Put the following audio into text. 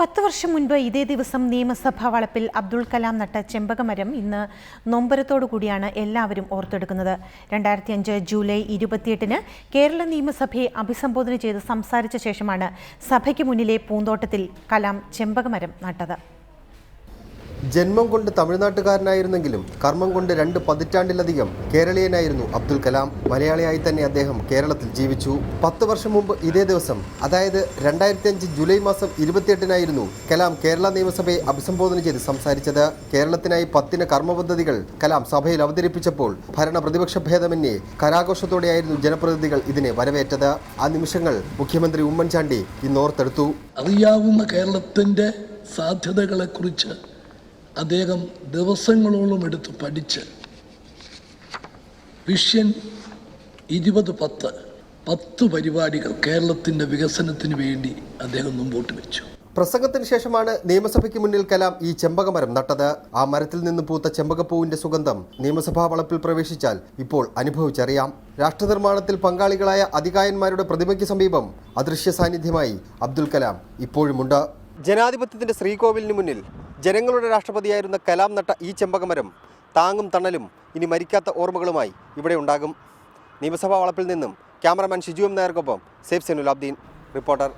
പത്ത് വർഷം മുൻപ് ഇതേ ദിവസം നിയമസഭാ വളപ്പിൽ അബ്ദുൾ കലാം നട്ട ചെമ്പകമരം ഇന്ന് നൊമ്പരത്തോടു കൂടിയാണ് എല്ലാവരും ഓർത്തെടുക്കുന്നത്. രണ്ടായിരത്തി അഞ്ച് ജൂലൈ ഇരുപത്തിയെട്ടിന് കേരള നിയമസഭയെ അഭിസംബോധന ചെയ്ത് സംസാരിച്ച ശേഷമാണ് സഭയ്ക്ക് മുന്നിലെ പൂന്തോട്ടത്തിൽ കലാം ചെമ്പകമരം നട്ടത്. ജന്മം കൊണ്ട് തമിഴ്നാട്ടുകാരനായിരുന്നെങ്കിലും കർമ്മം കൊണ്ട് രണ്ട് പതിറ്റാണ്ടിലധികം കേരളീയനായിരുന്നു അബ്ദുൽ കലാം. മലയാളിയായി തന്നെ അദ്ദേഹം കേരളത്തിൽ ജീവിച്ചു. പത്ത് വർഷം മുമ്പ് ഇതേ ദിവസം അതായത് രണ്ടായിരത്തി അഞ്ച് ജൂലൈ മാസം ഇരുപത്തിയെട്ടിനായിരുന്നു കലാം കേരള നിയമസഭയെ അഭിസംബോധന ചെയ്ത് സംസാരിച്ചത്. കേരളത്തിനായി പത്തിന് കർമ്മപദ്ധതികൾ കലാം സഭയിൽ അവതരിപ്പിച്ചപ്പോൾ ഭരണ പ്രതിപക്ഷ ഭേദമന്യേ കരാഘോഷത്തോടെയായിരുന്നു ജനപ്രതിനിധികൾ ഇതിനെ വരവേറ്റത്. ആ നിമിഷങ്ങൾ മുഖ്യമന്ത്രി ഉമ്മൻചാണ്ടി ഇന്നോർത്തെടുത്തു അറിയാവുന്ന കേരളത്തിന്റെ സാധ്യതകളെക്കുറിച്ച് അദ്ദേഹം ദിവസങ്ങളോളം എടുത്ത് പഠിച്ച് വിഷ്യൻ ഇരുപത് പത്ത് പത്ത് പരിപാടികൾ കേരളത്തിന്റെ വികസനത്തിന് വേണ്ടി അദ്ദേഹം മുമ്പോട്ട് വെച്ചു. പ്രസംഗത്തിന് ശേഷമാണ് നിയമസഭയ്ക്ക് മുന്നിൽ കലാം ഈ ചെമ്പകമരം നട്ടത്. ആ മരത്തിൽ നിന്ന് പൂത്ത ചെമ്പകപ്പൂവിന്റെ സുഗന്ധം നിയമസഭാ വളപ്പിൽ പ്രവേശിച്ചാൽ ഇപ്പോൾ അനുഭവിച്ചറിയാം. രാഷ്ട്രനിർമ്മാണത്തിൽ പങ്കാളികളായ അധികായന്മാരുടെ പ്രതിമയ്ക്ക് സമീപം അദൃശ്യ സാന്നിധ്യമായി അബ്ദുൽ കലാം ഇപ്പോഴുമുണ്ട്. ജനാധിപത്യത്തിന്റെ ശ്രീകോവിലിന് മുന്നിൽ ജനങ്ങളുടെ രാഷ്ട്രപതിയായിരുന്ന കലാം നട്ട ഈ ചെമ്പകമരം താങ്ങും തണലും ഇനി മരിക്കാത്ത ഓർമ്മകളുമായി ഇവിടെ ഉണ്ടാകും. നിയമസഭാ വളപ്പിൽ നിന്നും ക്യാമറമാൻ ഷിജു എം നായർക്കൊപ്പം സേഫ് സെനുലാബ്ദീൻ റിപ്പോർട്ടർ